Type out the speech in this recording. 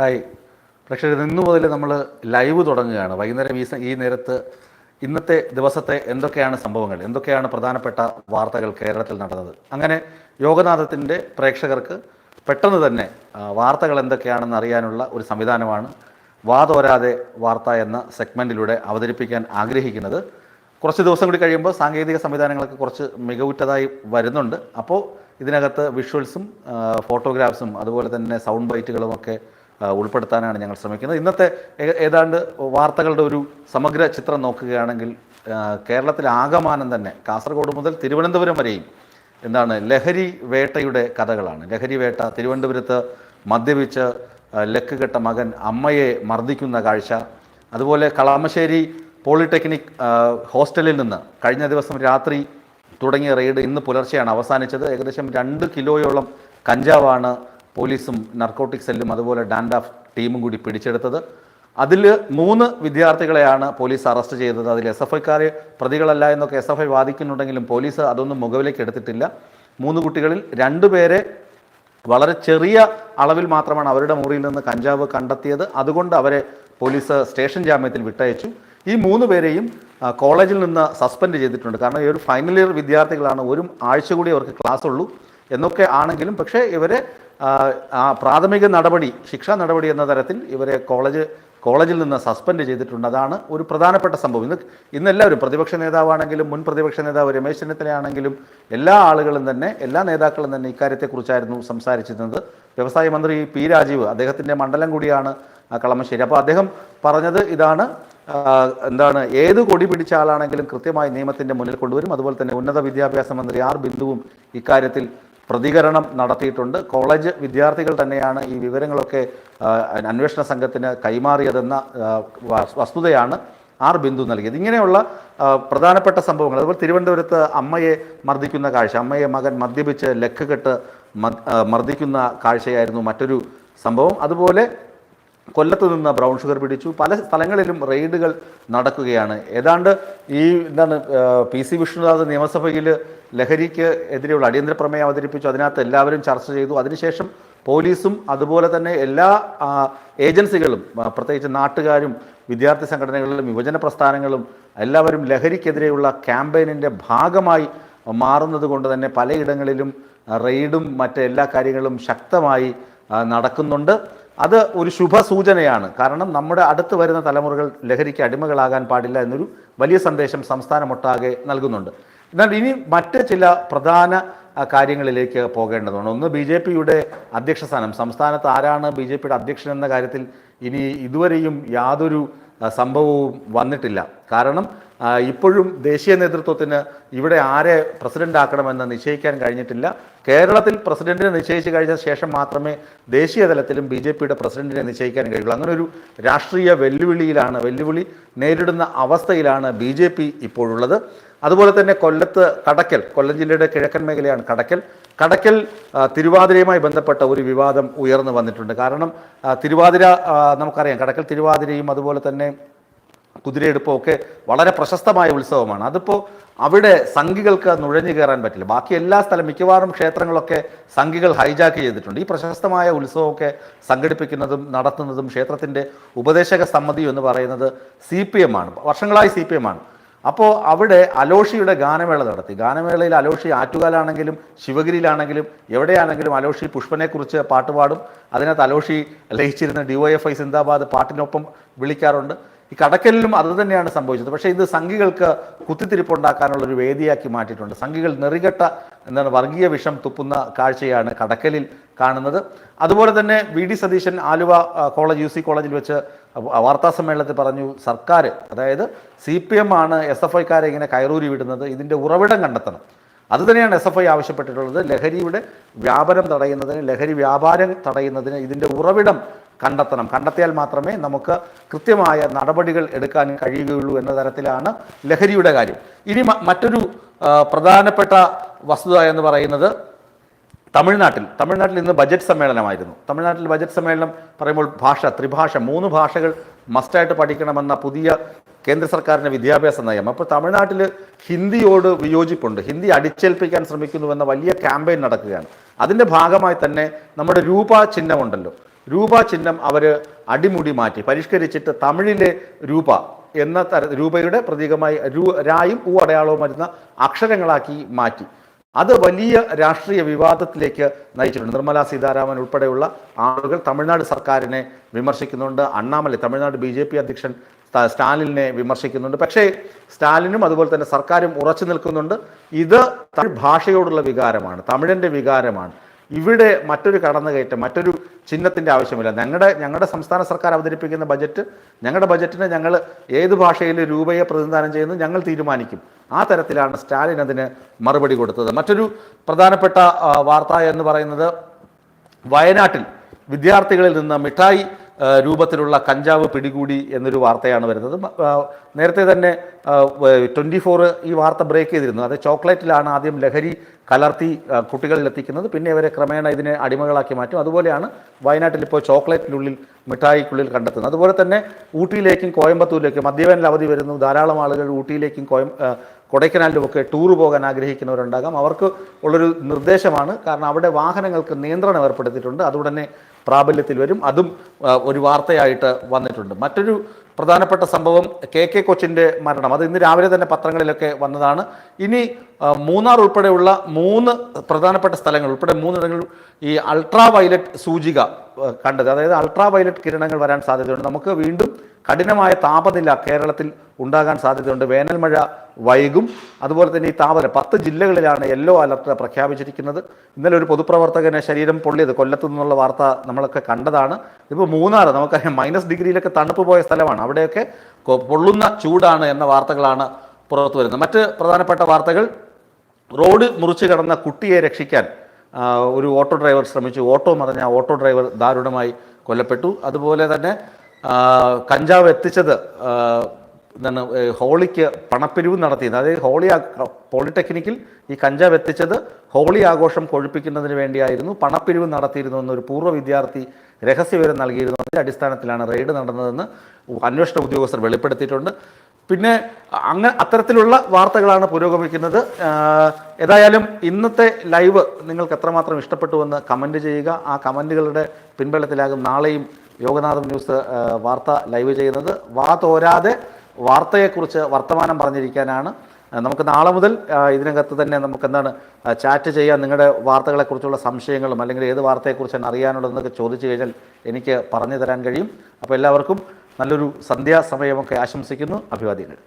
Hi. പ്രേക്ഷകർ ഇന്നു മുതൽ നമ്മൾ ലൈവ് തുടങ്ങുകയാണ്. വൈകുന്നേരം ഈ ഈ നേരത്ത് ഇന്നത്തെ ദിവസത്തെ എന്തൊക്കെയാണ് സംഭവങ്ങൾ? എന്തൊക്കെയാണ് പ്രധാനപ്പെട്ട വാർത്തകൾ കേരളത്തിൽ നടന്നത്? അങ്ങനെ യോഗനാഥത്തിന്റെ പ്രേക്ഷകർക്ക് പെട്ടെന്ന് തന്നെ വാർത്തകൾ എന്തൊക്കെയാണെന്ന് അറിയാനുള്ള ഒരു സംവിധാനമാണ് വാതോരാതെ വാർത്ത എന്ന സെഗ്മെന്റിലൂടെ അവതരിപ്പിക്കാൻ ആഗ്രഹിക്കുന്നത്. കുറച്ച് ദിവസം കൂടി കഴിയുമ്പോൾ സാങ്കേതിക സംവിധാനങ്ങളൊക്കെ കുറച്ച് മികവുറ്റതായി വരുന്നുണ്ട്. അപ്പോൾ ഇതിനകത്ത് വിഷ്വൽസും ഫോട്ടോഗ്രാഫ്സും അതുപോലെ തന്നെ സൗണ്ട് ബൈറ്റുകളും ഒക്കെ ഉൾപ്പെടുത്താനാണ് ഞങ്ങൾ ശ്രമിക്കുന്നത്. ഇന്നത്തെ ഏതാണ്ട് വാർത്തകളുടെ ഒരു സമഗ്ര ചിത്രം നോക്കുകയാണെങ്കിൽ കേരളത്തിലെ ആകമാനം തന്നെ കാസർഗോഡ് മുതൽ തിരുവനന്തപുരം വരെയും എന്താണ് ലഹരി വേട്ടയുടെ കഥകളാണ്. ലഹരി വേട്ട തിരുവനന്തപുരത്ത് മദ്യപിച്ച് ആ, ലക്ക് കെട്ട മകൻ അമ്മയെ മർദ്ദിക്കുന്ന കാഴ്ച. അതുപോലെ കളമശ്ശേരി പോളിടെക്നിക് ഹോസ്റ്റലിൽ നിന്ന് കഴിഞ്ഞ ദിവസം രാത്രി തുടങ്ങിയ റെയ്ഡ് ഇന്ന് പുലർച്ചെയാണ് അവസാനിച്ചത്. ഏകദേശം രണ്ട് കിലോയോളം കഞ്ചാവാണ് പോലീസും നർക്കോട്ടിക് സെല്ലും അതുപോലെ ഡാൻഡാഫ് ടീമും കൂടി പിടിച്ചെടുത്തത്. അതിൽ മൂന്ന് വിദ്യാർത്ഥികളെയാണ് പോലീസ് അറസ്റ്റ് ചെയ്തത്. അതിൽ എസ് എഫ് ഐക്കാർ പ്രതികളല്ല എന്നൊക്കെ എസ് എഫ് ഐ വാദിക്കുന്നുണ്ടെങ്കിലും പോലീസ് അതൊന്നും മുഖവിലേക്ക് എടുത്തിട്ടില്ല. മൂന്ന് കുട്ടികളിൽ രണ്ടുപേരെ വളരെ ചെറിയ അളവിൽ മാത്രമാണ് അവരുടെ മുറിയിൽ നിന്ന് കഞ്ചാവ് കണ്ടെത്തിയത്. അതുകൊണ്ട് അവരെ പോലീസ് സ്റ്റേഷൻ ജാമ്യത്തിൽ വിട്ടയച്ചു. ഈ മൂന്ന് പേരെയും കോളേജിൽ നിന്ന് സസ്പെൻഡ് ചെയ്തിട്ടുണ്ട്. കാരണം ഈ ഒരു ഫൈനൽ ഇയർ വിദ്യാർത്ഥികളാണ്. ഒരു ആഴ്ച കൂടി അവർക്ക് ക്ലാസ് ഉള്ളൂ എന്നൊക്കെ ആണെങ്കിലും പക്ഷേ ഇവരെ ആ, പ്രാഥമിക നടപടി ശിക്ഷാ നടപടി എന്ന തരത്തിൽ ഇവരെ കോളേജ് കോളേജിൽ നിന്ന് സസ്പെൻഡ് ചെയ്തിട്ടുണ്ട്. അതാണ് ഒരു പ്രധാനപ്പെട്ട സംഭവം. ഇന്ന് ഇന്നെല്ലാവരും പ്രതിപക്ഷ നേതാവാണെങ്കിലും മുൻ പ്രതിപക്ഷ നേതാവ് രമേശ് ചെന്നിത്തലയാണെങ്കിലും എല്ലാ ആളുകളും തന്നെ എല്ലാ നേതാക്കളും തന്നെ ഇക്കാര്യത്തെക്കുറിച്ചായിരുന്നു സംസാരിച്ചിരുന്നത്. വ്യവസായ മന്ത്രി പി രാജീവ് അദ്ദേഹത്തിന്റെ മണ്ഡലം കൂടിയാണ് കളമശ്ശേരി. അപ്പോൾ അദ്ദേഹം പറഞ്ഞത് ഇതാണ് എന്താണ് ഏത് കൊടി പിടിച്ച ആളാണെങ്കിലും കൃത്യമായി നിയമത്തിന്റെ മുന്നിൽ കൊണ്ടുവരും. അതുപോലെ തന്നെ ഉന്നത വിദ്യാഭ്യാസ മന്ത്രി ആർ ബിന്ദുവും ഇക്കാര്യത്തിൽ പ്രതികരണം നടത്തിയിട്ടുണ്ട്. കോളേജ് വിദ്യാർത്ഥികൾ തന്നെയാണ് ഈ വിവരങ്ങളൊക്കെ അന്വേഷണ സംഘത്തിന് കൈമാറിയതെന്ന വസ്തുതയാണ് ആർ ബിന്ദു നൽകിയത്. ഇങ്ങനെയുള്ള പ്രധാനപ്പെട്ട സംഭവങ്ങൾ അതുപോലെ തിരുവനന്തപുരത്ത് അമ്മയെ മർദ്ദിക്കുന്ന കാഴ്ച അമ്മയെ മകൻ മദ്യപിച്ച് ലക്ക് കെട്ട് മർദ്ദിക്കുന്ന കാഴ്ചയായിരുന്നു മറ്റൊരു സംഭവം. അതുപോലെ കൊല്ലത്ത് നിന്ന് ബ്രൗൺ ഷുഗർ പിടിച്ചു. പല സ്ഥലങ്ങളിലും റെയ്ഡുകൾ നടക്കുകയാണ്. ഏതാണ്ട് ഈ എന്താണ് പി സി വിഷ്ണുനാഥ് നിയമസഭയിൽ ലഹരിക്ക് എതിരെയുള്ള അടിയന്തര പ്രമേയം അവതരിപ്പിച്ചു. അതിനകത്ത് എല്ലാവരും ചർച്ച ചെയ്തു. അതിനുശേഷം പോലീസും അതുപോലെ തന്നെ എല്ലാ ഏജൻസികളും പ്രത്യേകിച്ച് നാട്ടുകാരും വിദ്യാർത്ഥി സംഘടനകളിലും യുവജന പ്രസ്ഥാനങ്ങളും എല്ലാവരും ലഹരിക്കെതിരെയുള്ള ക്യാമ്പയിനിന്റെ ഭാഗമായി മാറുന്നത് കൊണ്ട് തന്നെ പലയിടങ്ങളിലും റെയ്ഡും മറ്റെല്ലാ കാര്യങ്ങളും ശക്തമായി നടക്കുന്നുണ്ട്. അത് ഒരു ശുഭ സൂചനയാണ് കാരണം നമ്മുടെ അടുത്ത് വരുന്ന തലമുറകൾ ലഹരിക്ക് അടിമകളാകാൻ പാടില്ല എന്നൊരു വലിയ സന്ദേശം സംസ്ഥാനമൊട്ടാകെ നൽകുന്നുണ്ട്. എന്നാൽ ഇനി മറ്റ് ചില പ്രധാന കാര്യങ്ങളിലേക്ക് പോകേണ്ടതുണ്ട്. ഒന്ന് ബി ജെ പിയുടെ അധ്യക്ഷ സ്ഥാനം. സംസ്ഥാനത്ത് ആരാണ് ബി ജെ പിയുടെ അധ്യക്ഷൻ എന്ന കാര്യത്തിൽ ഇനി ഇതുവരെയും യാതൊരു സംഭവവും വന്നിട്ടില്ല. കാരണം ഇപ്പോഴും ദേശീയ നേതൃത്വത്തിന് ഇവിടെ ആരെ പ്രസിഡന്റ് ആക്കണമെന്ന് നിശ്ചയിക്കാൻ കഴിഞ്ഞിട്ടില്ല. കേരളത്തിൽ പ്രസിഡന്റിനെ നിശ്ചയിച്ചു കഴിഞ്ഞ ശേഷം മാത്രമേ ദേശീയ തലത്തിലും ബി ജെ പിയുടെ പ്രസിഡന്റിനെ നിശ്ചയിക്കാൻ കഴിയുള്ളൂ. അങ്ങനെ ഒരു രാഷ്ട്രീയ വെല്ലുവിളിയിലാണ് വെല്ലുവിളി നേരിടുന്ന അവസ്ഥയിലാണ് ബി ജെ പി ഇപ്പോഴുള്ളത്. അതുപോലെ തന്നെ കൊല്ലത്ത് കടക്കൽ കൊല്ലം ജില്ലയുടെ കിഴക്കൻ മേഖലയാണ് കടക്കൽ. കടക്കൽ തിരുവാതിരയുമായി ബന്ധപ്പെട്ട ഒരു വിവാദം ഉയർന്നു വന്നിട്ടുണ്ട്. കാരണം തിരുവാതിര നമുക്കറിയാം കടക്കൽ തിരുവാതിരയും അതുപോലെ തന്നെ കുതിരയെടുപ്പും ഒക്കെ വളരെ പ്രശസ്തമായ ഉത്സവമാണ്. അതിപ്പോൾ അവിടെ സംഘികൾക്ക് നുഴഞ്ഞു കയറാൻ പറ്റില്ല. ബാക്കി എല്ലാ സ്ഥലം മിക്കവാറും ക്ഷേത്രങ്ങളൊക്കെ സംഘികൾ ഹൈജാക്ക് ചെയ്തിട്ടുണ്ട്. ഈ പ്രശസ്തമായ ഉത്സവമൊക്കെ സംഘടിപ്പിക്കുന്നതും നടത്തുന്നതും ക്ഷേത്രത്തിന്റെ ഉപദേശക സമിതി എന്ന് പറയുന്നത് സി പി എം ആണ്. വർഷങ്ങളായി സി പി എം ആണ്. അപ്പോൾ അവിടെ അലോഷിയുടെ ഗാനമേള നടത്തി. ഗാനമേളയിൽ അലോഷി ആറ്റുകാലാണെങ്കിലും ശിവഗിരിയിലാണെങ്കിലും എവിടെയാണെങ്കിലും അലോഷി പുഷ്പനെക്കുറിച്ച് പാട്ടുപാടും. അതിനകത്ത് അലോഷി ലയിച്ചിരുന്ന ഡി വൈ എഫ് ഐ സിന്ദാബാദ് പാട്ടിനൊപ്പം വിളിക്കാറുണ്ട്. ഈ കടക്കലിലും അത് തന്നെയാണ് സംഭവിച്ചത്. പക്ഷേ ഇത് സംഘികൾക്ക് കുത്തിത്തിരിപ്പുണ്ടാക്കാനുള്ള ഒരു വേദിയാക്കി മാറ്റിയിട്ടുണ്ട്. സംഘികൾ നെറികെട്ട എന്താണ് വർഗീയ വിഷം തുപ്പുന്ന കാഴ്ചയാണ് കടക്കലിൽ കാണുന്നത്. അതുപോലെ തന്നെ V D Satheesan Aluva college U C കോളേജിൽ വെച്ച് വാർത്താ സമ്മേളനത്തിൽ പറഞ്ഞു സർക്കാർ അതായത് സി പി എം ആണ് എസ് എഫ് ഐക്കാരെ ഇങ്ങനെ കയറൂരി വിടുന്നത് ഇതിന്റെ ഉറവിടം കണ്ടെത്തണം. അത് തന്നെയാണ് എസ് എഫ് ഐ ആവശ്യപ്പെട്ടിട്ടുള്ളത്. ലഹരിയുടെ വ്യാപനം തടയുന്നതിന് ലഹരി വ്യാപാരം തടയുന്നതിന് ഇതിന്റെ ഉറവിടം കണ്ടെത്തണം. കണ്ടെത്തിയാൽ മാത്രമേ നമുക്ക് കൃത്യമായ നടപടികൾ എടുക്കാൻ കഴിയുകയുള്ളൂ എന്ന തരത്തിലാണ് ലഹരിയുടെ കാര്യം. ഇനി മറ്റൊരു പ്രധാനപ്പെട്ട വസ്തുത എന്ന് പറയുന്നത് തമിഴ്നാട്ടിൽ. തമിഴ്നാട്ടിൽ ഇന്ന് ബജറ്റ് സമ്മേളനമായിരുന്നു. തമിഴ്നാട്ടിൽ ബജറ്റ് സമ്മേളനം പറയുമ്പോൾ ഭാഷ ത്രിഭാഷ മൂന്ന് ഭാഷകൾ മസ്റ്റായിട്ട് പഠിക്കണമെന്ന പുതിയ കേന്ദ്ര സർക്കാരിന്റെ വിദ്യാഭ്യാസ നയം. അപ്പോൾ തമിഴ്നാട്ടിൽ ഹിന്ദിയോട് വിയോജിപ്പുണ്ട്. ഹിന്ദി അടിച്ചേൽപ്പിക്കാൻ ശ്രമിക്കുന്നുവെന്ന വലിയ ക്യാമ്പയിൻ നടക്കുകയാണ്. അതിന്റെ ഭാഗമായി തന്നെ നമ്മുടെ രൂപ ചിഹ്നമുണ്ടല്ലോ. രൂപ ചിഹ്നം അവർ അടിമുടി മാറ്റി. പരിഷ്കരിച്ചിട്ട് തമിഴിലെ രൂപ എന്ന തര രൂപയുടെ പ്രതീകമായി രൂ രായും ഊ അടയാളവും വരുന്ന അക്ഷരങ്ങളാക്കി മാറ്റി. അത് വലിയ രാഷ്ട്രീയ വിവാദത്തിലേക്ക് നയിച്ചിട്ടുണ്ട്. നിർമ്മല സീതാരാമൻ ഉൾപ്പെടെയുള്ള ആളുകൾ തമിഴ്നാട് സർക്കാരിനെ വിമർശിക്കുന്നുണ്ട്. Annamalai Tamil Nadu B J P അധ്യക്ഷൻ സ്റ്റാലിനെ വിമർശിക്കുന്നുണ്ട്. പക്ഷേ സ്റ്റാലിനും അതുപോലെ തന്നെ സർക്കാരും ഉറച്ചു നിൽക്കുന്നുണ്ട്. ഇത് തമിഴ് ഭാഷയോടുള്ള വികാരമാണ് തമിഴിന്റെ വികാരമാണ്. ഇവിടെ മറ്റൊരു കടന്നുകയറ്റം മറ്റൊരു ചിഹ്നത്തിന്റെ ആവശ്യമില്ല. ഞങ്ങളുടെ ഞങ്ങളുടെ സംസ്ഥാന സർക്കാർ അവതരിപ്പിക്കുന്ന ബജറ്റ് ഞങ്ങളുടെ ബജറ്റിന് ഞങ്ങൾ ഏത് ഭാഷയിൽ രൂപയെ പ്രതിനിധാനം ചെയ്യുന്നു ഞങ്ങൾ തീരുമാനിക്കും. ആ തരത്തിലാണ് സ്റ്റാലിൻ അതിന് മറുപടി കൊടുത്തത്. മറ്റൊരു പ്രധാനപ്പെട്ട വാർത്ത എന്ന് പറയുന്നത് വയനാട്ടിൽ വിദ്യാർത്ഥികളിൽ നിന്ന് മിഠായി രൂപത്തിലുള്ള കഞ്ചാവ് പിടികൂടി എന്നൊരു വാർത്തയാണ് വരുന്നത്. നേരത്തെ തന്നെ ട്വന്റി ഫോർ ഈ വാർത്ത ബ്രേക്ക് ചെയ്തിരുന്നു. അത് ചോക്ലേറ്റിലാണ് ആദ്യം ലഹരി കലർത്തി കുട്ടികളിൽ എത്തിക്കുന്നത്. പിന്നെ അവരെ ക്രമേണ ഇതിനെ അടിമകളാക്കി മാറ്റും. അതുപോലെയാണ് വയനാട്ടിൽ ഇപ്പോൾ ചോക്ലേറ്റിനുള്ളിൽ മിഠായിക്കുള്ളിൽ കണ്ടെത്തുന്നത്. അതുപോലെ തന്നെ ഊട്ടിയിലേക്കും കോയമ്പത്തൂരിലേക്കും മദ്യവേനൽ അവധി വരുന്നു. ധാരാളം ആളുകൾ ഊട്ടിയിലേക്കും കോയം കൊടൈക്കനാലിലും കൊടൈക്കനാലിലുമൊക്കെ ടൂർ പോകാൻ ആഗ്രഹിക്കുന്നവരുണ്ടാകാം. അവർക്ക് ഉള്ളൊരു നിർദ്ദേശമാണ്. കാരണം അവിടെ വാഹനങ്ങൾക്ക് നിയന്ത്രണം ഏർപ്പെടുത്തിയിട്ടുണ്ട്. അതുടനെ പ്രാബല്യത്തിൽ വരും. അതും ഒരു വാർത്തയായിട്ട് വന്നിട്ടുണ്ട്. മറ്റൊരു പ്രധാനപ്പെട്ട സംഭവം കെ കെ കൊച്ചിന്റെ മരണം. അത് ഇന്ന് രാവിലെ തന്നെ പത്രങ്ങളിലൊക്കെ വന്നതാണ്. ഇനി മൂന്നാർ ഉൾപ്പെടെയുള്ള മൂന്ന് പ്രധാനപ്പെട്ട സ്ഥലങ്ങൾ ഉൾപ്പെടെ മൂന്നിടങ്ങളിൽ ഈ അൾട്രാ വയലറ്റ് സൂചിക കണ്ടത്. അതായത് അൾട്രാ വയലറ്റ് കിരണങ്ങൾ വരാൻ സാധ്യതയുണ്ട്. നമുക്ക് വീണ്ടും കഠിനമായ താപനില കേരളത്തിൽ ഉണ്ടാകാൻ സാധ്യതയുണ്ട്. വേനൽ മഴ വൈകും. അതുപോലെ തന്നെ ഈ താപനില പത്ത് ജില്ലകളിലാണ് യെല്ലോ അലർട്ട് പ്രഖ്യാപിച്ചിരിക്കുന്നത്. ഇന്നലെ ഒരു പൊതുപ്രവർത്തകനെ ശരീരം പൊള്ളിയത് കൊല്ലത്തു നിന്നുള്ള വാർത്ത നമ്മളൊക്കെ കണ്ടതാണ്. ഇപ്പോൾ മൂന്നാർ നമുക്കറിയാം മൈനസ് ഡിഗ്രിയിലൊക്കെ തണുപ്പ് പോയ സ്ഥലമാണ്. അവിടെയൊക്കെ പൊള്ളുന്ന ചൂടാണ് എന്ന വാർത്തകളാണ് പുറത്തു വരുന്നത്. മറ്റ് പ്രധാനപ്പെട്ട വാർത്തകൾ റോഡ് മുറിച്ച് കടന്ന കുട്ടിയെ രക്ഷിക്കാൻ ഒരു ഓട്ടോ ഡ്രൈവർ ശ്രമിച്ചു. ഓട്ടോ മറിഞ്ഞ ഓട്ടോ ഡ്രൈവർ ദാരുണമായി കൊല്ലപ്പെട്ടു. അതുപോലെ തന്നെ കഞ്ചാവ് എത്തിച്ചത് എന്താണ് ഹോളിക്ക് പണപ്പിരിവ് നടത്തിയത് അതായത് ഹോളി പോളിടെക്നിക്കിൽ ഈ കഞ്ചാവ് എത്തിച്ചത് ഹോളി ആഘോഷം കൊഴുപ്പിക്കുന്നതിന് വേണ്ടിയായിരുന്നു. പണപ്പിരിവ് നടത്തിയിരുന്നു എന്നൊരു പൂർവ വിദ്യാർത്ഥി രഹസ്യവിവരം നൽകിയിരുന്നു. അതിന്റെ അടിസ്ഥാനത്തിലാണ് റെയ്ഡ് നടന്നതെന്ന് അന്വേഷണ ഉദ്യോഗസ്ഥർ വെളിപ്പെടുത്തിയിട്ടുണ്ട്. പിന്നെ അങ്ങനെ അത്തരത്തിലുള്ള വാർത്തകളാണ് പുരോഗമിക്കുന്നത്. ഏതായാലും ഇന്നത്തെ ലൈവ് നിങ്ങൾക്ക് എത്രമാത്രം ഇഷ്ടപ്പെട്ടു എന്ന് കമന്റ് ചെയ്യുക. ആ കമന്റുകളുടെ പിൻബലത്തിലാകും നാളെയും യോഗനാഥം ന്യൂസ് വാർത്ത ലൈവ് ചെയ്യുന്നത്. വാ തോരാതെ വാർത്തയെക്കുറിച്ച് വർത്തമാനം പറഞ്ഞിരിക്കാനാണ്. നമുക്ക് നാളെ മുതൽ ഇതിനകത്ത് തന്നെ നമുക്ക് എന്താണ് ചാറ്റ് ചെയ്യാൻ നിങ്ങളുടെ വാർത്തകളെക്കുറിച്ചുള്ള സംശയങ്ങളും അല്ലെങ്കിൽ ഏത് വാർത്തയെക്കുറിച്ചാണ് അറിയാനുള്ളതെന്നൊക്കെ ചോദിച്ചു കഴിഞ്ഞാൽ എനിക്ക് പറഞ്ഞു തരാൻ കഴിയും. അപ്പോൾ എല്ലാവർക്കും നല്ലൊരു സന്ധ്യാസമയമൊക്കെ ആശംസിക്കുന്നു. അഭിവാദ്യങ്ങൾ.